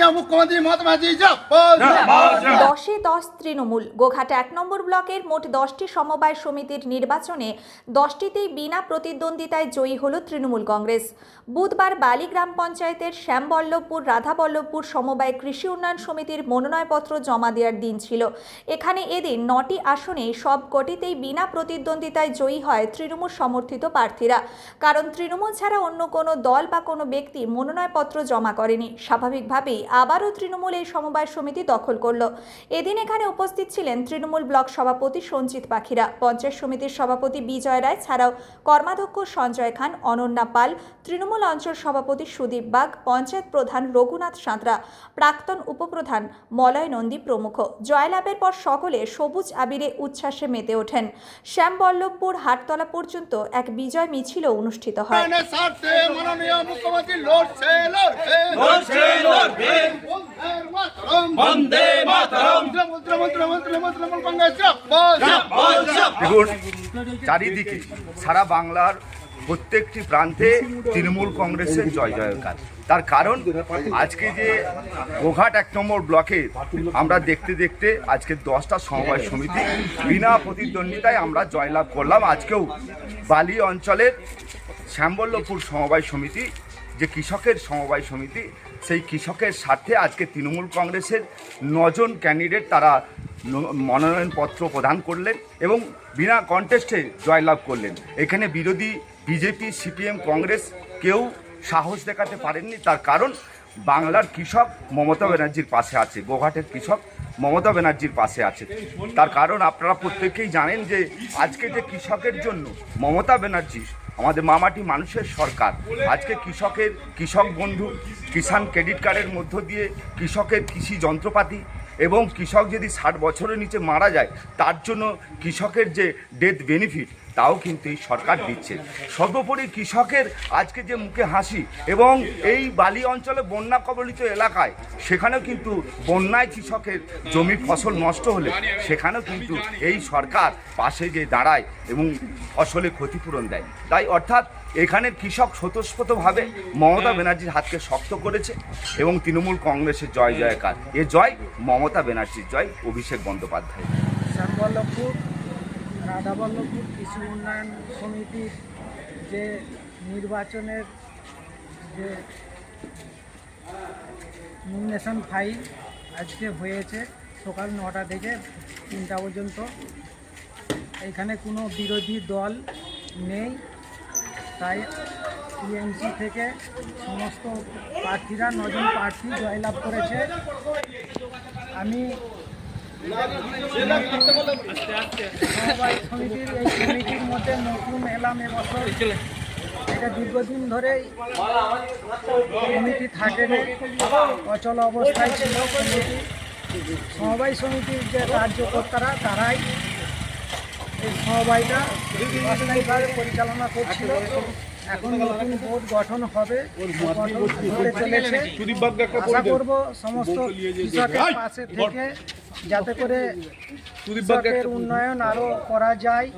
মাননীয় মুখ্যমন্ত্রী দশে দশ তৃণমূল গোঘাট এক নম্বর ব্লকের মোট দশটি সমবায় সমিতির নির্বাচনে দশটিতেই বিনা প্রতিদ্বন্দ্বিতায় জয়ী হল তৃণমূল কংগ্রেস। বুধবার বালি গ্রাম পঞ্চায়েতের শ্যামবল্লভপুর রাধাবল্লভপুর সমবায় কৃষি উন্নয়ন সমিতির মনোনয়নপত্র জমা দেওয়ার দিন ছিল। এখানে এদিন নটি আসনে সব কটিতেই বিনা প্রতিদ্বন্দ্বিতায় জয়ী হয় তৃণমূল সমর্থিত প্রার্থীরা। কারণ তৃণমূল ছাড়া অন্য কোনো দল বা কোনো ব্যক্তি মনোনয়নপত্র জমা করেনি। স্বাভাবিকভাবেই আবারও তৃণমূল এই সমবায় সমিতি দখল করল। এদিন এখানে উপস্থিত ছিলেন তৃণমূল ব্লক সভাপতি সঞ্জিত পাখিরা পঞ্চায়েত সমিতির সভাপতি বিজয় রায় ছাড়াও কর্মাধ্যক্ষ সঞ্জয় খান অনন্যা পাল তৃণমূল অঞ্চল সভাপতি সুদীপ বাগ পঞ্চায়েত প্রধান রঘুনাথ সাঁতরা প্রাক্তন উপপ্রধান মলয় নন্দী প্রমুখ। জয়লাভের পর সকলে সবুজ আবিরে উচ্ছ্বাসে মেতে ওঠেন। শ্যামবল্লভপুর হাটতলা পর্যন্ত এক বিজয় মিছিল অনুষ্ঠিত হয়। মুখ্যমন্ত্রী চারিদিকে, সারা বাংলার প্রত্যেকটি প্রান্তে তৃণমূল কংগ্রেসের জয় জয়কার। তার কারণ, আজকে যে গোঘাট এক নম্বর ব্লকে আমরা দেখতে দেখতে আজকে দশটা সমবায় সমিতি বিনা প্রতিদ্বন্দ্বিতায় আমরা জয়লাভ করলাম। আজকেও বালি অঞ্চলের শ্যামবল্লভপুর সমবায় সমিতি, যে কৃষকের সমবায় সমিতি সেই কৃষকের স্বার্থে আজকে তৃণমূল কংগ্রেসের নজন ক্যান্ডিডেট তারা মনোনয়নপত্র প্রদান করলেন এবং বিনা কন্টেস্টে জয়লাভ করলেন। এখানে বিরোধী বিজেপি, সিপিএম, কংগ্রেস কেউ সাহস দেখাতে পারেননি। তার কারণ বাংলার কৃষক মমতা ব্যানার্জির পাশে আছে, গোঘাটের কৃষক মমতা ব্যানার্জির পাশে আছে। তার কারণ আপনারা প্রত্যেকেই জানেন যে আজকে যে কৃষকের জন্য মমতা ব্যানার্জি আমাদের মামাটি মানুষের সরকার, আজকে কৃষকের কৃষক বন্ধু, কিষাণ ক্রেডিট কার্ডের মধ্য দিয়ে কৃষকের কৃষি যন্ত্রপাতি এবং কৃষক যদি ষাট বছরের নিচে মারা যায়, তার জন্য কৃষকের যে ডেথ বেনিফিট তাও কিন্তু এই সরকার দিচ্ছে। সর্বোপরি কৃষকের আজকে যে মুখে হাসি এবং এই বালি অঞ্চলে বন্যা কবলিত এলাকায়, সেখানেও কিন্তু বন্যায় কৃষকের জমি ফসল নষ্ট হলে সেখানেও কিন্তু এই সরকার পাশে যে দাঁড়ায় এবং ফসলে ক্ষতিপূরণ দেয়। তাই অর্থাৎ এখানের কৃষক স্বতঃস্ফূর্তভাবে মমতা ব্যানার্জির হাতকে শক্ত করেছে এবং তৃণমূল কংগ্রেসের জয় জয়কার। এ জয় মমতা ব্যানার্জির জয় অভিষেক বন্দ্যোপাধ্যায় শ্যামবল্লভপুর রাধাবল্লভপুর কৃষি উন্নয়ন সমিতির যে নির্বাচনের যে নমিনেশন ফাইল আজকে হয়েছে সকাল নটা থেকে তিনটা পর্যন্ত। এখানে কোনো বিরোধী দল নেই। তাই টিএমসি থেকে সমস্ত প্রার্থীরা নজন প্রার্থী জয়লাভ করেছে। আমি সমিতির এই সমিতির মধ্যে নতুন এলাম এবছর এটা দীর্ঘদিন ধরেই কমিটি থাকেনি অচল অবস্থায় ছিল সমবায় সমিতির যে কার্যকর্তারা তারাই এই সমবায়টা অস্থায়ীভাবে পরিচালনা করছিল এখন নতুন বোর্ড গঠন হবে গঠন হতে চলেছে আশা করব সমস্ত কৃষকের পাশে থেকে যাতে করে কৃষকের উন্নয়ন আরও করা যায়।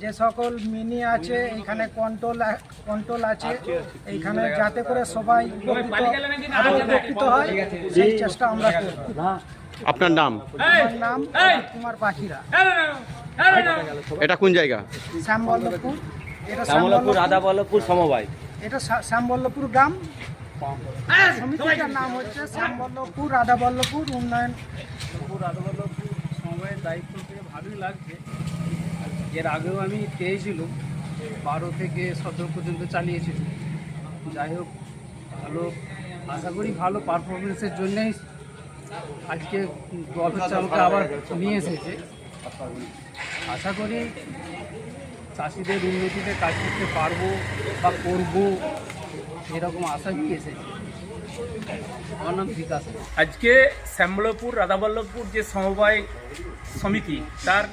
যে সকল মিনি আছে এখানে কন্ট্রোল কন্ট্রোল আছে এইখানে যাতে করে সবাই উপকৃত আরও উপকৃত হয় সেই চেষ্টা আমরা করব। আপনার নাম? আমার নাম কুমার পাখিরা। এটা কোন জায়গা? শ্যামবল্লভপুর। এটা শ্যামবল্লভপুর রাধাবল্লভপুর সমবায়। এটা শ্যা- শ্যামবল্লভপুর গ্রাম। সমিতিটার নাম হচ্ছে শ্যামবল্লভপুর রাধাবল্লভপুর উন্নয়ন রাধাবল্লভপুর সময়ের দায়িত্ব পেয়ে ভালোই লাগছে। এর আগেও আমি পেয়েছিলাম, বারো থেকে সতেরো পর্যন্ত চালিয়েছিল যাই হোক, ভালো, আশা করি ভালো পারফরমেন্সের জন্যই আজকে দল হচ্ছে আমাকে আবার নিয়ে এসেছে। আশা করি চাষিদের উন্নতিতে কাজ করতে পারব বা করব, এরকম এসেছে আমার নাম বিকাশ আজকে শ্যামলপুর, রাধাবল্লভপুর যে সমবায় সমিতি, তার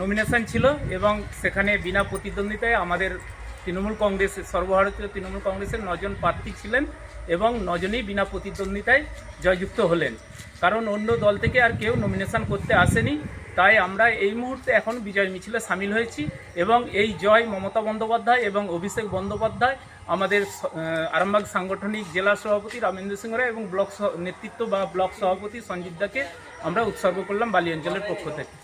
নমিনেশন ছিল এবং সেখানে বিনা প্রতিদ্বন্দ্বিতায় আমাদের তৃণমূল কংগ্রেসের সর্বভারতীয় তৃণমূল কংগ্রেসের নজন প্রার্থী ছিলেন এবং নজনই বিনা প্রতিদ্বন্দ্বিতায় জয়যুক্ত হলেন। কারণ অন্য দল থেকে আর কেউ নমিনেশন করতে আসেনি। তাই আমরা এই মুহূর্তে এখন বিজয় মিছিলে সামিল হয়েছি এবং এই জয় মমতা বন্দ্যোপাধ্যায় এবং অভিষেক বন্দ্যোপাধ্যায়, আমাদের আরামবাগ সাংগঠনিক জেলা সভাপতি রামেন্দ্র সিং রায় এবং ব্লক নেতৃত্ব বা ব্লক সভাপতি সঞ্জিত দাকে আমরা উৎসর্গ করলাম বালি অঞ্চলের পক্ষ থেকে।